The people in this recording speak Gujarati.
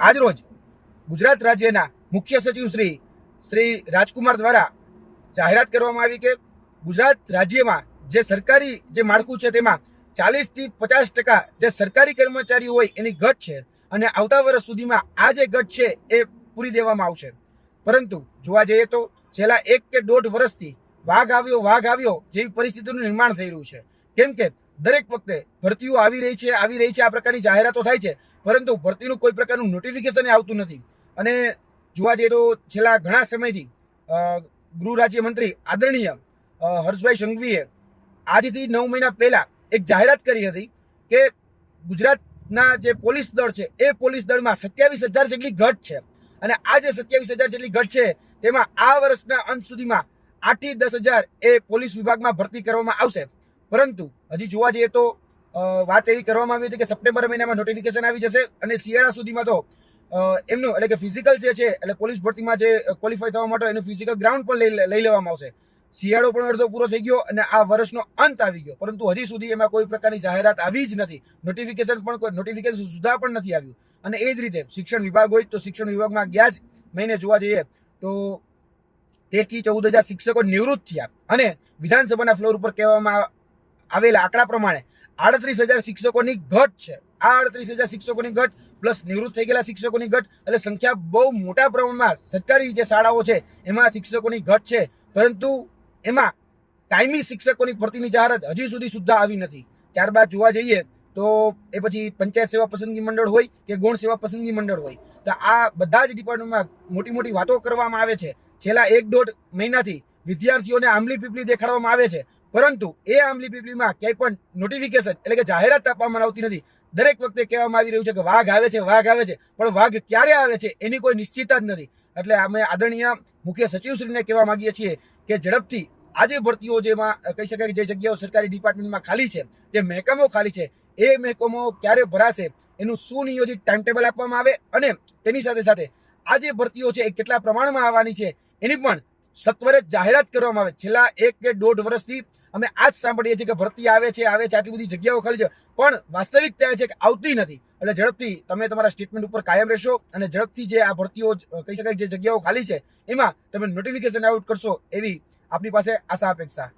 આજરોજ ગુજરાત રાજ્યના મુખ્ય સચિવ શ્રી શ્રી રાજકુમાર દ્વારા જાહેરાત કરવામાં આવી કે ગુજરાત રાજ્યમાં જે સરકારી જે માળખું છે તેમાં ચાલીસથી પચાસ ટકા જે સરકારી કર્મચારીઓ હોય એની ઘટ છે અને આવતા વર્ષ સુધીમાં આ જે ઘટ છે એ પૂરી દેવામાં આવશે. પરંતુ જોવા જઈએ તો છેલ્લા એક કે દોઢ વર્ષથી વાઘ આવ્યો વાઘ આવ્યો જેવી પરિસ્થિતિનું નિર્માણ થઈ રહ્યું છે. કેમ કે દરેક વખતે ભરતીઓ આવી રહી છે, આવી રહી છે, આ પ્રકારની જાહેરાતો થાય છે. પરંતુ ભરતીનું કોઈ પ્રકારનું નોટિફિકેશન આવતું નથી. અને જોવા જઈએ તો છેલ્લા ઘણા સમયથી ગૃહ રાજ્યમંત્રી આદરણીય હર્ષભાઈ સંઘવીએ આજથી નવ મહિના પહેલા એક જાહેરાત કરી હતી કે ગુજરાતના જે પોલીસ દળ છે, એ પોલીસ દળમાં સત્યાવીસ હજાર જેટલી ઘટ છે. અને આ જે સત્યાવીસ હજાર જેટલી ઘટ છે, તેમાં આ વર્ષના અંત સુધીમાં આઠથી દસ હજાર એ પોલીસ વિભાગમાં ભરતી કરવામાં આવશે. પરંતુ હજી જોવા જઈએ તો વાત એવી કરવામાં આવી હતી કે સપ્ટેમ્બર મહિનામાં નોટિફિકેશન આવી જશે અને શિયાળા સુધીમાં તો એમનું એટલે કે ફિઝિકલ જે છે, એટલે પોલીસ ભરતીમાં જે ક્વોલિફાય થવા માટે એનું ફિઝિકલ ગ્રાઉન્ડ પણ લઈ લેવામાં આવશે. શિયાળો પણ અડધો પૂરો થઈ ગયો અને આ વર્ષનો અંત આવી ગયો. પરંતુ હજી સુધી એમાં કોઈ પ્રકારની જાહેરાત આવી જ નથી. નોટિફિકેશન પણ કોઈ નોટિફિકેશન સુધા પણ નથી આવ્યું. અને એ જ રીતે શિક્ષણ વિભાગ હોય તો શિક્ષણ વિભાગમાં ગયા જ મહિને જોવા જઈએ તો તેરથી ચૌદ હજાર શિક્ષકો નિવૃત્ત થયા. અને વિધાનસભાના ફ્લોર ઉપર કહેવામાં આવેલા આંકડા પ્રમાણે આડત્રીસ હજાર શિક્ષકોની ઘટ છે. આ આડત્રીસ હજાર શિક્ષકોની ઘટ પ્લસ નિવૃત્ત થઈ ગયેલા શિક્ષકોની ઘટ એટલે સંખ્યા બહુ મોટા પ્રમાણમાં સરકારી જે શાળાઓ છે એમાં શિક્ષકોની ઘટ છે. પરંતુ એમાં કાયમી શિક્ષકોની ભરતીની જાહેરાત હજી સુધી સુદ્ધા આવી નથી. ત્યારબાદ જોવા જઈએ તો એ પછી પંચાયત સેવા પસંદગી મંડળ હોય કે ગૌણ સેવા પસંદગી મંડળ હોય, તો આ બધા જ ડિપાર્ટમેન્ટમાં મોટી મોટી વાતો કરવામાં આવે છે. છેલ્લા એક દોઢ મહિનાથી વિદ્યાર્થીઓને આંબલી પીપલી દેખાડવામાં આવે છે. પરંતુ એ આંબલી પીપળીમાં ક્યાંય પણ નોટિફિકેશન એટલે કે જાહેરાત આપવામાં આવતી નથી. દરેક વખતે કહેવામાં આવી રહ્યું છે કે વાઘ આવે છે, વાઘ આવે છે, પણ વાઘ ક્યારે આવે છે એની કોઈ નિશ્ચિતતા જ નથી. એટલે અમે આદરણીય મુખ્ય સચિવશ્રીને કહેવા માગીએ છીએ કે ઝડપથી આજે ભરતીઓ જેમાં કહી શકાય જે જગ્યાઓ સરકારી ડિપાર્ટમેન્ટમાં ખાલી છે, જે મહેકમો ખાલી છે, એ મહેકમો ક્યારે ભરાશે એનું સુનિયોજિત ટાઈમ ટેબલ આપવામાં આવે અને તેની સાથે સાથે આ જે ભરતીઓ છે એ કેટલા પ્રમાણમાં આવવાની છે એની પણ સત્વરે જાહેરાત કરવામાં આવે. છેલ્લા એક કે દોઢ વર્ષથી અમે આ જ સાંભળીએ છીએ કે ભરતી આવે છે આવે છે, આટલી બધી જગ્યાઓ ખાલી છે. પણ વાસ્તવિકતા એ છે કે આવતી નથી. એટલે ઝડપથી તમે તમારા સ્ટેટમેન્ટ ઉપર કાયમ રહેશો અને ઝડપથી જે આ ભરતીઓ કહી શકાય જે જગ્યાઓ ખાલી છે, એમાં તમે નોટિફિકેશન આઉટ કરશો એવી આપની પાસે આશા અપેક્ષા